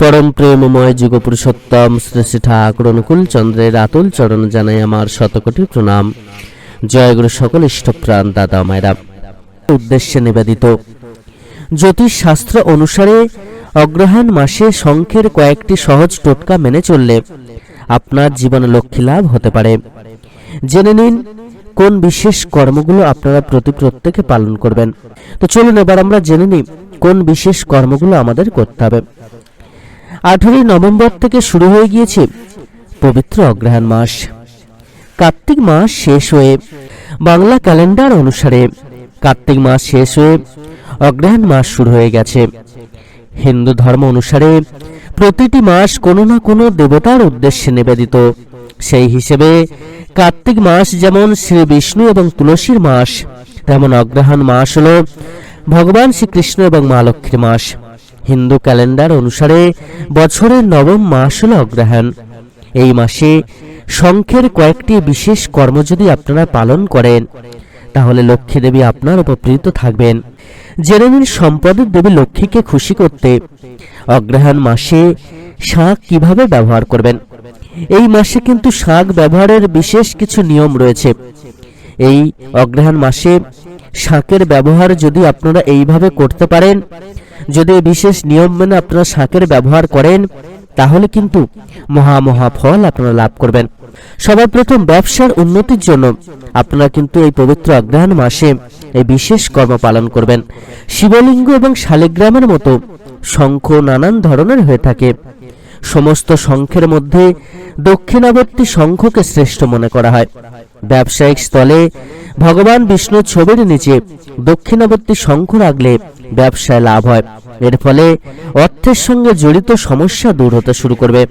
পরম প্রেমময় যুগ পুরুষোত্তম শ্রী শ্রী ঠাকুর অনুকূল চন্দ্রের আতুল চরণ জানাই আমার শতকোটি প্রণাম। জয় গুরু সকল ইষ্টপ্রাণ দাদা মায়েরা। উদ্দেশ্যে নিবেদিত। জ্যোতিষ শাস্ত্র অনুসারে অগ্রহায়ণ মাসে শঙ্খের কয়েকটি সহজ টোটকা মেনে চললে আপনার জীবনে লক্ষ্মী লাভ হতে পারে। জেনে নিন কোন বিশেষ কর্মগুলো আপনারা প্রতি প্রত্যেকে পালন করবেন। তো চলুন এবার আমরা জেনে নিই কোন বিশেষ কর্মগুলো আমাদের করতে হবে। আঠারোই নভেম্বর থেকে শুরু হয়ে গিয়েছে পবিত্র অগ্রহায়ণ মাস। কার্তিক মাস শেষ হয়ে বাংলা ক্যালেন্ডার অনুসারে কার্তিক মাস শেষ হয়ে অগ্রহায়ণ মাস শুরু হয়ে গেছে। হিন্দু ধর্ম অনুসারে প্রতিটি মাস কোনো না কোনো দেবতার উদ্দেশ্যে নিবেদিত। সেই হিসেবে কার্তিক মাস যেমন শ্রী বিষ্ণু এবং তুলসীর মাস, তেমন অগ্রহায়ণ মাস হল ভগবান শ্রীকৃষ্ণ এবং মা লক্ষ্মীর মাস। হিন্দু ক্যালেন্ডার অনুসারে বছরের নবম মাস হল অগ্রহায়ণ। এই মাসে শঙ্খের কয়েকটি বিশেষ কর্ম যদি আপনারা পালন করেন, তাহলে লক্ষ্মী দেবী আপনার উপকৃত থাকবেন। জেনে নিন সম্পদের দেবী লক্ষ্মীকে খুশি করতে অগ্রহায়ণ মাসে শাক কীভাবে ব্যবহার করবেন। এই মাসে কিন্তু শাক ব্যবহারের বিশেষ কিছু নিয়ম রয়েছে। এই অগ্রহায়ণ মাসে শাকের ব্যবহার যদি আপনারা এইভাবে করতে পারেন যদি বিশেষ নিয়ম মেনে আপনারা শাকের ব্যবহার করেন, তাহলে কিন্তু মহা মহা ফল আপনারা লাভ করবেন। সবার প্রথম ব্যবসার উন্নতির জন্য আপনারা কিন্তু এই পবিত্র অগ্রহায়ণ মাসে এই বিশেষ কর্ম পালন করবেন। শিবলিঙ্গ এবং শালিগ্রামের মতো শঙ্খ নানান ধরনের হয়ে থাকে। সমস্ত শঙ্খের মধ্যে দক্ষিণাবর্তী শঙ্খকে শ্রেষ্ঠ মনে করা হয়। ব্যবসায়িক স্থলে ভগবান বিষ্ণুর ছবির নিচে দক্ষিণাবর্তী শঙ্খ রাখলে ব্যবসায় লাভ হয়। এর ফলে অর্থের সঙ্গে জড়িত সমস্যা দূর হতে শুরু করবে।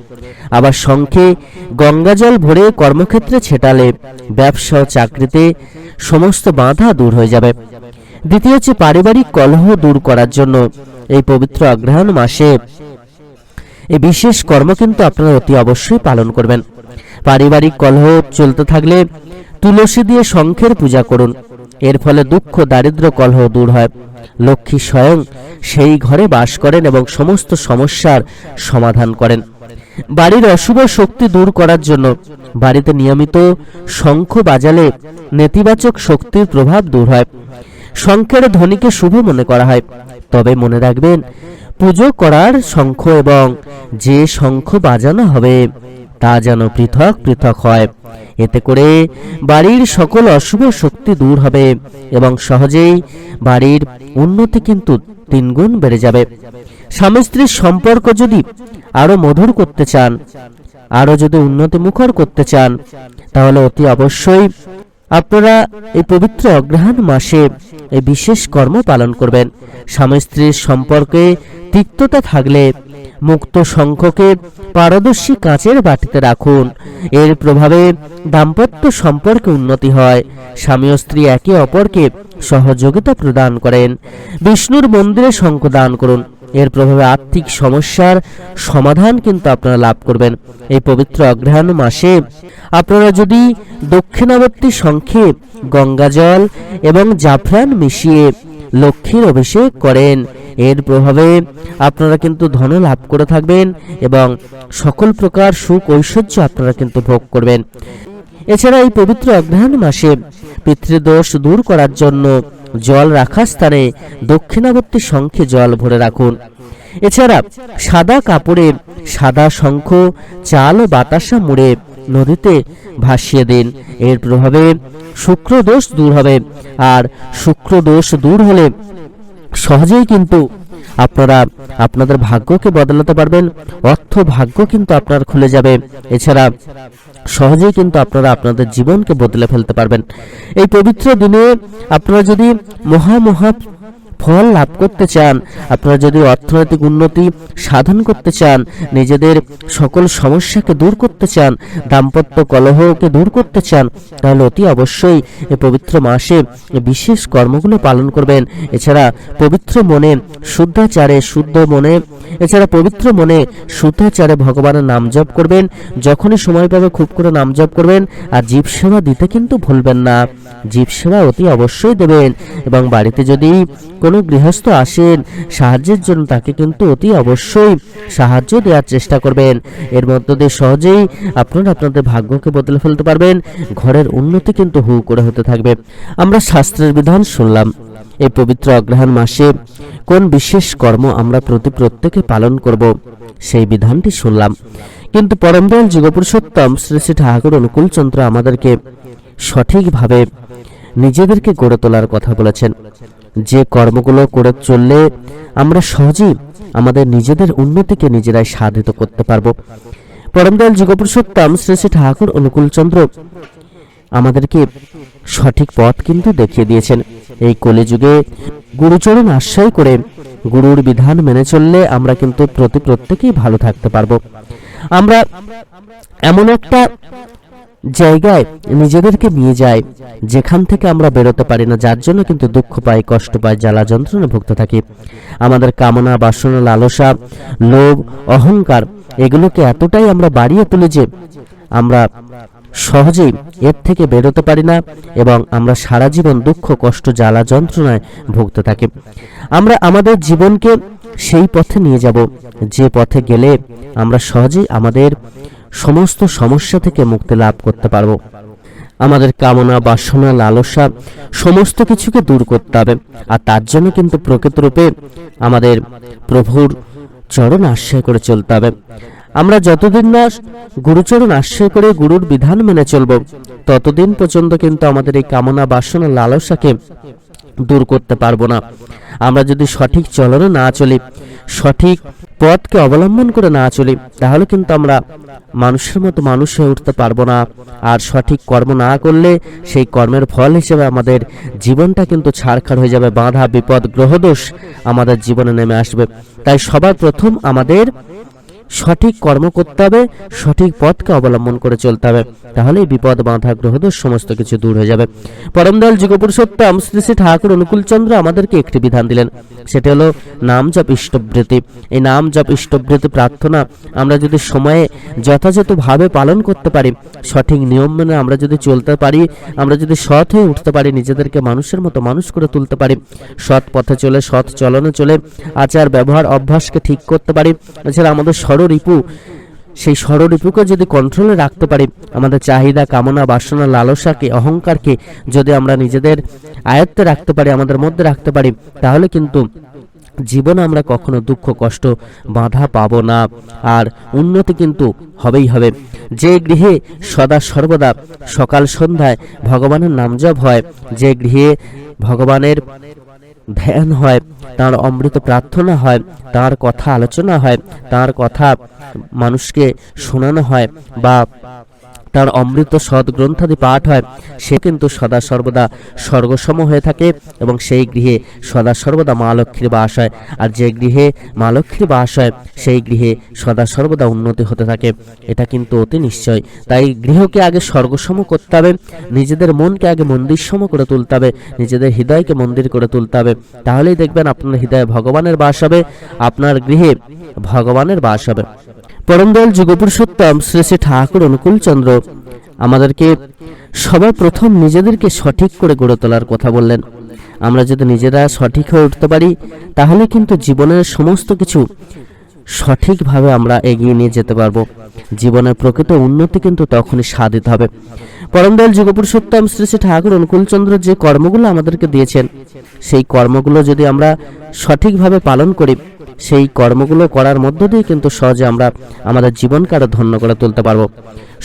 আবার শঙ্খে গঙ্গাজল ভরে কর্মক্ষেত্রে ছেটালে ব্যবসা ও চাকরিতে সমস্ত বাধা দূর হয়ে যাবে। দ্বিতীয় হচ্ছে পারিবারিক কলহ দূর করার জন্য এই পবিত্র অগ্রহায়ণ মাসে এই বিশেষ কর্ম কিন্তু আপনারা অতি অবশ্যই পালন করবেন। পারিবারিক কলহ চলতে থাকলে তুলসী দিয়ে শঙ্খের পূজা করুন। এর ফলে দুঃখ, দারিদ্র কলহ দূর হয়। লক্ষ্মী স্বয়ং সেই ঘরে বাস করেন এবং সমস্ত সমস্যার সমাধান করেন। বাড়ির অশুভ শক্তি দূর করার জন্য বাড়িতে নিয়মিত শঙ্খ বাজালে নেতিবাচক শক্তির প্রভাব দূর হয়। শঙ্খের ধ্বনিকে শুভ মনে করা হয়। তবে মনে রাখবেন, পুজো করার শঙ্খ এবং যে শঙ্খ বাজানো হবে তা যেন পৃথক পৃথক হয়। এতে করে বাড়ির সকল অশুভ শক্তি দূর হবে এবং সহজেই বাড়ির উন্নতি কিন্তু তিনগুণ বেড়ে যাবে। স্বামী স্ত্রীর সম্পর্ক যদি আরও মধুর করতে চান, আরও যদি উন্নতি মুখর করতে চান, তাহলে অতি অবশ্যই আপনারা এই পবিত্র অগ্রহায়ণ মাসে এই বিশেষ কর্ম পালন করবেন। স্বামী স্ত্রীর সম্পর্কে তিক্ততা থাকলে মুক্ত শঙ্খকে পারদর্শী কাচের বাটিতে রাখুন। এর প্রভাবে দাম্পত্য সম্পর্কে উন্নতি হয়। স্বামী ও স্ত্রী একে অপরকে সহযোগিতা প্রদান করেন। বিষ্ণুর মন্দিরে শঙ্খ দান করুন। এর প্রভাবে আর্থিক সমস্যার সমাধান কিন্তু আপনারা লাভ করবেন। এই পবিত্র অগ্রহায়ণ মাসে আপনারা যদি দক্ষিণাবর্তী শঙ্খে গঙ্গাজল এবং জাফরান মিশিয়ে লক্ষ্মীর অভিষেক করেন। এর প্রভাবে আপনারা কিন্তু ধন লাভ করে থাকবেন এবং সকল প্রকার সুখ ঐশ্বর্য আপনারা কিন্তু ভোগ করবেন। এছাড়া এই পবিত্র অগ্রহায়ণ মাসে পিতৃদোষ দূর করার জন্য জল রাখার স্থানে দক্ষিণাবর্তী শঙ্খে জল ভরে রাখুন। এছাড়া সাদা কাপড়ে সাদা শঙ্খ, চাল ও বাতাসা মুড়ে নদীতে ভাসিয়ে দিন। এর প্রভাবে শুক্র দোষ দূর হবে। আর শুক্র দোষ দূর হলে সহজেই কিন্তু আপনারা আপনাদের ভাগ্যকে বদলাতে পারবেন। অর্থ ভাগ্য কিন্তু আপনার খুলে যাবে। এছাড়া সহজেই কিন্তু আপনারা আপনাদের জীবনকে বদলে ফেলতে পারবেন। এই পবিত্র দিনে আপনারা যদি মহা মহা ফল লাভ করতে চান। আপনারা যদি অর্থনৈতিক উন্নতি সাধন করতে চান, নিজেদের সকল সমস্যাকে দূর করতে চান, দাম্পত্য কলহকে দূর করতে চান, তাহলে অতি অবশ্যই এ পবিত্র মাসে বিশেষ কর্মগুলো পালন করবেন। এছাড়া পবিত্র মনে, শুদ্ধাচারে, শুদ্ধ মনে এছাড়া পবিত্র মনে শুদ্ধাচারে ভগবানের নাম জপ করবেন। যখনই সময় পাবে খুব করে নাম জপ করবেন। আর জীব সেবা দিতে কিন্তু ভুলবেন না। জীব সেবা অতি অবশ্যই দেবেন। এবং বাড়িতে যদি কোনো কোনো গৃহস্থ আসেন, সাহায্যের জন্য তাকে কিন্তু অতি অবশ্যই সাহায্য দেওয়ার চেষ্টা করবেন। এর মধ্য দিয়ে সহজেই আপনারা আপনাদের ভাগ্যকে বদলে ফেলতে পারবেন। ঘরের উন্নতি কিন্তু হু করে হতে থাকবে। আমরা শাস্ত্রের বিধান শুনলাম। এই পবিত্র অগ্রহায়ণ মাসে কোন বিশেষ কর্ম আমরা প্রতি প্রত্যেকে পালন করব, সেই বিধানটি শুনলাম। কিন্তু পরমদয়াল যুগপুরুষোত্তম শ্রী শ্রী ঠাকুর অনুকূলচন্দ্র আমাদেরকে সঠিকভাবে নিজেদেরকে গড়ে তোলার কথা বলেছেন। যে কর্মগুলো করে চললে আমরা সহজেই আমাদের নিজেদের উন্নতিকে নিজেরাই সাধিত করতে পারব। পরমদয়াল যুগপুরুষোত্তম শ্রী শ্রী ঠাকুর অনুকূলচন্দ্র আমাদেরকে সঠিক পথ কিন্তু দেখিয়ে দিয়েছেন। এই কলিযুগে গুরুচরণ আশ্রয় করে গুরুর বিধান মেনে চললে আমরা কিন্তু প্রতি প্রত্যেকেই ভালো থাকতে পারব। আমরা এমন একটা জায়গায় নিজেদেরকে নিয়ে যায় যেখান থেকে আমরা বেরোতে পারি না, যার জন্য কিন্তু দুঃখ পাই, কষ্ট পাই, জ্বালা যন্ত্রণা ভুগতে থাকি। আমাদের কামনা, বাসনা, লালসা, লোভ, অহংকার, এগুলোকে এতটাই আমরা বাড়িয়ে তুলি যে আমরা সহজেই এর থেকে বেরোতে পারি না এবং আমরা সারা জীবন দুঃখ, কষ্ট, জ্বালা, যন্ত্রণায় ভুগতে থাকি। আমরা আমাদের জীবনকে সেই পথে নিয়ে যাব। যে পথে গেলে আমরা সহজেই আমাদের সমস্ত সমস্যা থেকে মুক্তি লাভ করতে পারব। আমাদের কামনা, বাসনা, লালসা সমস্ত কিছুকে দূর করতে হবে। আর তার জন্য কিন্তু প্রকৃতরূপে আমাদের প্রভুর চরণ আশ্রয় করে চলতে হবে। আমরা যতদিন না গুরুচরণ আশ্রয় করে গুরুর বিধান মেনে চলব, ততদিন পর্যন্ত কিন্তু আমাদের এই কামনা বাসনা লালসাকে দূর করতে পারব না। আমরা যদি সঠিক চলনে না চলি, সঠিক পথকে অবলম্বন করে না চলি, তাহলে কিন্তু আমরা মানুষের মতো মানুষ হয়ে উঠতে পারব না। আর সঠিক কর্ম না করলে সেই কর্মের ফল হিসেবে আমাদের জীবনটা কিন্তু ছাড়খাড় হয়ে যাবে, বাধা, বিপদ গ্রহদোষ আমাদের জীবনে নেমে আসবে। তাই সবার প্রথম আমাদের সঠিক কর্ম করতে হবে, সঠিক পথকে অবলম্বন করে চলতে হবে। তাহলেই বিপদ, বাধা গ্রহদোষ সমস্ত কিছু দূর হয়ে যাবে। পরমদয়াল যুগপুরুষোত্তম শ্রী শ্রী ঠাকুর অনুকূলচন্দ্র আমাদেরকে একটি বিধান দিলেন। সেটা হলো নাম জপ ইষ্টবৃত্তি। এই নাম জপ ইষ্টবৃত্তি প্রার্থনা আমরা যদি সময়ে যথাযথভাবে পালন করতে পারি, সঠিক নিয়ম মেনে আমরা যদি চলতে পারি, আমরা যদি সৎ হয়ে উঠতে পারি, নিজেদেরকে মানুষের মতো মানুষ করে তুলতে পারি, সৎ পথে চলে, সৎ চলনে চলে আচার ব্যবহার অভ্যাসকে ঠিক করতে পারি, এছাড়া আমাদের ষড়রিপু। সেই ষড়রিপুকে যদি কন্ট্রোলে রাখতে পারি, আমাদের চাহিদা, কামনা, বাসনা, লালসাকে, অহংকারকে যদি আমরা নিজেদের আয়ত্তে রাখতে পারি, আমাদের মধ্যে রাখতে পারি, তাহলে কিন্তু জীবনে আমরা কখনো দুঃখ, কষ্ট, বাধা পাবো না। আর উন্নতি কিন্তু হবেই হবে। যে গৃহে সদা সর্বদা সকাল সন্ধ্যায় ভগবানের নাম জপ হয়, যে গৃহে ভগবানের ধ্যান হয়, তার অমৃত প্রার্থনা হয়, তার কথা আলোচনা হয়, তার কথা মানুষকে শোনানো হয় বা তার অমৃত সৎ গ্রন্থাদি পাঠ হয়, সে কিন্তু সদা সর্বদা স্বর্গসম হয়ে থাকে এবং সেই গৃহে সদা সর্বদা মা লক্ষ্মীর বাস হয়। আর যে গৃহে মা লক্ষ্মীর বাস হয়, সেই গৃহে সদা সর্বদা উন্নতি হতে থাকে। এটা কিন্তু অতি নিশ্চয়। তাই গৃহকে আগে স্বর্গসম করতে হবে, নিজেদের মনকে আগে মন্দিরসম করে তুলতে হবে, নিজেদের হৃদয়কে মন্দির করে তুলতে হবে। তাহলেই দেখবেন আপনার হৃদয়ে ভগবানের বাস হবে, আপনার গৃহে ভগবানের বাস হবে। পরমদয়াল যুগপুরুষোত্তম শ্রী শ্রী ঠাকুর অনুকূলচন্দ্র আমাদেরকে সবার প্রথম নিজেদেরকে সঠিক করে গড়ে তোলার কথা বললেন। আমরা যদি নিজেরা সঠিক হয়ে উঠতে পারি, তাহলে কিন্তু জীবনের সমস্ত কিছু সঠিকভাবে আমরা এগিয়ে নিয়ে যেতে পারব। জীবনের প্রকৃত উন্নতি কিন্তু তখনই সাধিত হবে। পরমদয়াল যুগপুরুষোত্তম শ্রী শ্রী ঠাকুর অনুকূলচন্দ্র যে কর্মগুলো আমাদেরকে দিয়েছেন, সেই কর্মগুলো যদি আমরা সঠিকভাবে পালন করি সেই কর্মগুলো করার মধ্য দিয়ে কিন্তু সহজে আমরা আমাদের জীবনকে আরও ধন্য করে তুলতে পারব।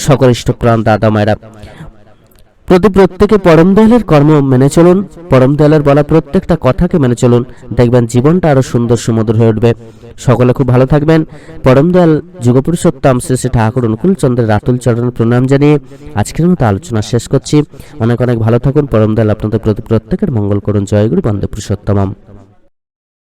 সকল ইষ্টপ্রাণ দাদা মায়েরা, প্রতি প্রত্যেকে পরম দয়ালের কর্ম মেনে চলুন, পরম দয়ালের বলা প্রত্যেকটা কথাকে মেনে চলুন। দেখবেন জীবনটা আরও সুন্দর সুমধুর হয়ে উঠবে। সকলে খুব ভালো থাকবেন। পরম দয়াল যুগপুরুষোত্তম শ্রী শ্রী ঠাকুর অনুকূল চন্দ্রের রাতুল চরণ প্রণাম জানিয়ে আজকের মতো আলোচনা শেষ করছি। অনেক অনেক ভালো থাকুন। পরম দয়াল আপনাদের প্রতি প্রত্যেকের মঙ্গল করুন। জয়গুরু বন্দে পুরুষোত্তমম।